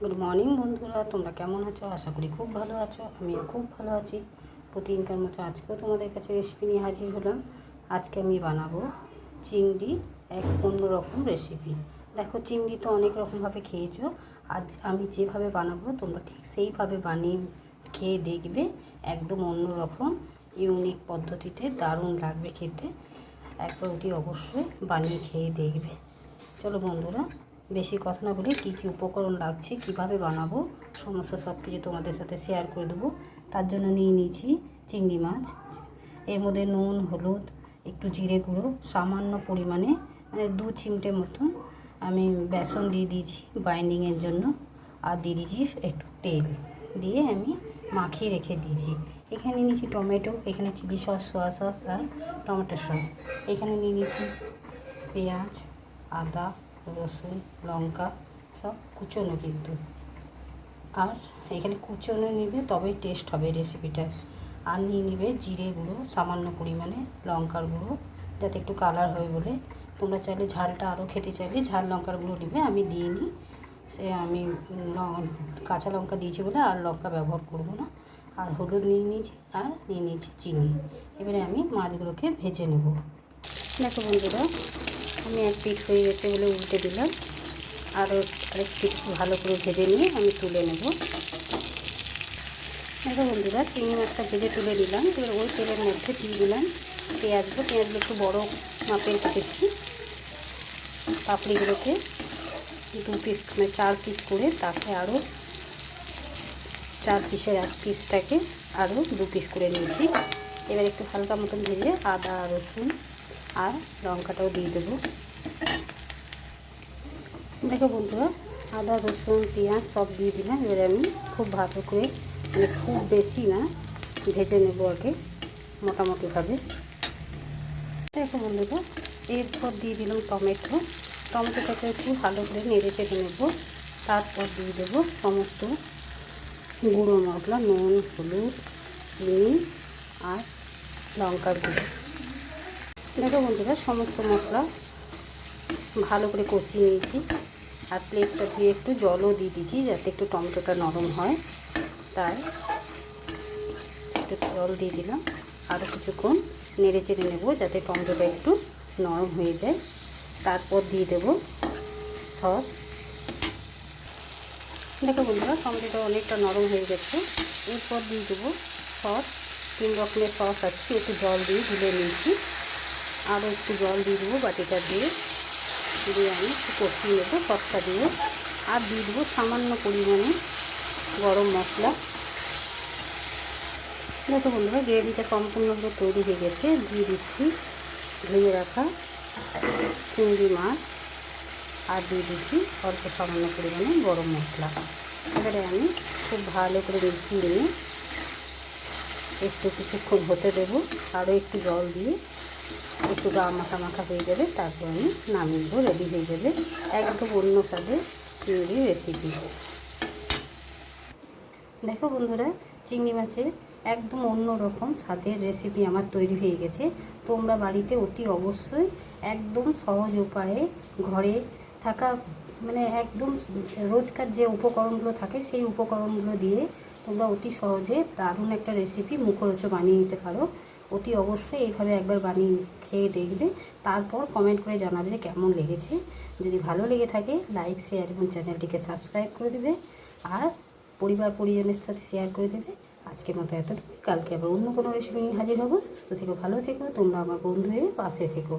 Good morning বন্ধুরা। তোমরা কেমন আছো? আশা করি খুব ভালো আছো। আমিও খুব ভালো আছি। প্রতিদিনকার মতো আজকেও তোমাদের কাছে রেসিপি নিয়ে হাজির হলাম। আজকে আমি বানাবো চিংড়ি এক অন্যরকম রেসিপি দেখো, চিংড়ি তো অনেক রকমভাবে খেয়েছো। আজ আমি যেভাবে বানাবো, তোমরা ঠিক সেইভাবে বানিয়ে খেয়ে দেখবে। একদম অন্যরকম ইউনিক পদ্ধতিতে দারুণ লাগবে খেতে। একবার অতি অবশ্যই বানিয়ে খেয়ে দেখবে। চলো বন্ধুরা বেশি কথা না বলে কী কী উপকরণ লাগছে, কীভাবে বানাবো, সমস্ত সব কিছু তোমাদের সাথে শেয়ার করে দেবো। তার জন্য নিয়ে নিয়েছি চিংড়ি মাছ, এর মধ্যে নুন, হলুদ, একটু জিরে গুঁড়ো, সামান্য পরিমাণে মানে দু চিমটে মতন আমি বেসন দিয়ে দিয়েছি বাইন্ডিংয়ের জন্য। আর দিয়ে দিয়েছি একটু তেল দিয়ে আমি মাখিয়ে রেখে দিয়েছি। এখানে নিয়ে নিয়েছি টমেটো, এখানে চিলি সস সোয়া সস আর টমেটো সস। এখানে নিয়ে নিয়েছি পেঁয়াজ, আদা রসুন, লঙ্কা, সব কুচোনো কিন্তু। আর এখানে কুচোনো নিবে তবেই টেস্ট হবে রেসিপিটা আর নিয়ে নিবে জিরে গুঁড়ো, সামান্য পরিমাণে লঙ্কার গুঁড়ো, যাতে একটু কালার হয় বলে। তোমরা চাইলে ঝালটা আরও খেতে চাইলে ঝাল লঙ্কার গুঁড়ো নিবে। আমি দিয়ে দিইনি সে আমি কাঁচা লঙ্কা দিয়েছি বলে আর লঙ্কা ব্যবহার করব না। আর হলুদ নিয়ে নিয়েছি, আর নিয়ে নিয়েছি চিনি। এবারে আমি মাছগুলোকে ভেজে নেব। দেখো বন্ধুরা আমি এক পিঠ হয়ে গেছে বলে উল্টে দিলাম। আরও আরেক পিঠ ভালো করে ভেজে নিয়ে আমি তুলে নেব। দেখো বন্ধুরা, চিংড়ি মাছটা ভেজে তুলে নিলাম। এবার ওই তেলের মধ্যে দিয়ে দিলাম পেঁয়াজগুলো পেঁয়াজগুলো একটু বড়ো মাপের কেটেছি পাপড়িগুলোকে দু পিস মানে চার পিস করে তাকে আরও চার পিসের এক পিসটাকে আরও দু পিস করে নিয়েছি। এবার একটু হালকা মতন ভেজে আদা, রসুন আর লঙ্কাটাও দিয়ে দেবো। দেখো বন্ধুরা, আদা, রসুন, পেঁয়াজ সব দিয়ে দিলাম। এবার আমি খুব ভালো করে মানে খুব বেশি না, ভেজে নেব আগে মোটামুটিভাবে। দেখো বন্ধুরা, এরপর দিয়ে দিলাম টমেটো। টমেটোটাকে একটু ভালো করে নেড়ে চেড়ে নেব। তারপর দিয়ে দেবো সমস্ত গুঁড়ো মশলা, নুন, হলুদ, চিনি আর লঙ্কার গুঁড়ো। দেখো বন্ধুরা, সমস্ত মশলা ভালো করে কষিয়ে নিয়েছি। আর প্লেটটা দিয়ে একটু জলও দিয়ে দিয়েছি যাতে একটু টমেটোটা নরম হয়। তাই একটু জল দিয়ে দিলাম। আরও কিছুক্ষণ নেড়ে চেড়ে নেব যাতে টমেটোটা একটু নরম হয়ে যায়। তারপর দিয়ে দেব সস। দেখো বন্ধুরা, টমেটোটা অনেকটা নরম হয়ে গেছে। এরপর দিয়ে দেবো সস। তিন রকমের সস আছে, একটু জল দিয়ে গুলে নিয়েছি। আরও একটু জল দিয়ে দেবো বাটিটা দিয়ে। দিয়ে আমি একটু কষিয়ে নেব সসটা দিয়ে। আর দিয়ে দেবো সামান্য পরিমাণে গরম মশলা। দেখো বন্ধুরা, গ্রেভিটা সম্পূর্ণভাবে তৈরি হয়ে গেছে। দিয়ে দিচ্ছি ধুয়ে রাখা চিংড়ি মাছ। আর দিয়ে দিচ্ছি অল্প সামান্য পরিমাণে গরম মশলা। এবারে আমি খুব ভালো করে মিশিয়ে নিয়ে একটু কিছুক্ষণ হতে দেবো। আরও একটু জল দিয়ে একটু গা মাখা মাখা হয়ে যাবে তারপর আমি নামিয়ে দেবো রেডি হয়ে যাবে একদম অন্য স্বাদে চিংড়ি রেসিপি দেখো বন্ধুরা, চিংড়ি মাছের একদম অন্য রকম স্বাদের রেসিপি আমার তৈরি হয়ে গেছে। তোমরা বাড়িতে অতি অবশ্যই একদম সহজ উপায়ে ঘরে থাকা মানে একদম রোজকার যে উপকরণগুলো থাকে সেই উপকরণগুলো দিয়ে তোমরা অতি সহজে দারুণ একটা রেসিপি মুখরোচক বানিয়ে নিতে পারো। অতি অবশ্যই এইভাবে একবার বানিয়ে খেয়ে দেখবে। তারপর কমেন্ট করে জানাবে যে কেমন লেগেছে। যদি ভালো লেগে থাকে লাইক শেয়ার এবং চ্যানেলটিকে সাবস্ক্রাইব করে দেবে। আর পরিবার, পরিজনের সাথে শেয়ার করে দেবে। আজকের মতো এতটুকু কালকে আবার অন্য কোনো রেসিপি নিয়ে হাজির হব। সুস্থ থেকো, ভালো থেকো। তোমরা আমার বন্ধু হয়ে পাশে থেকো।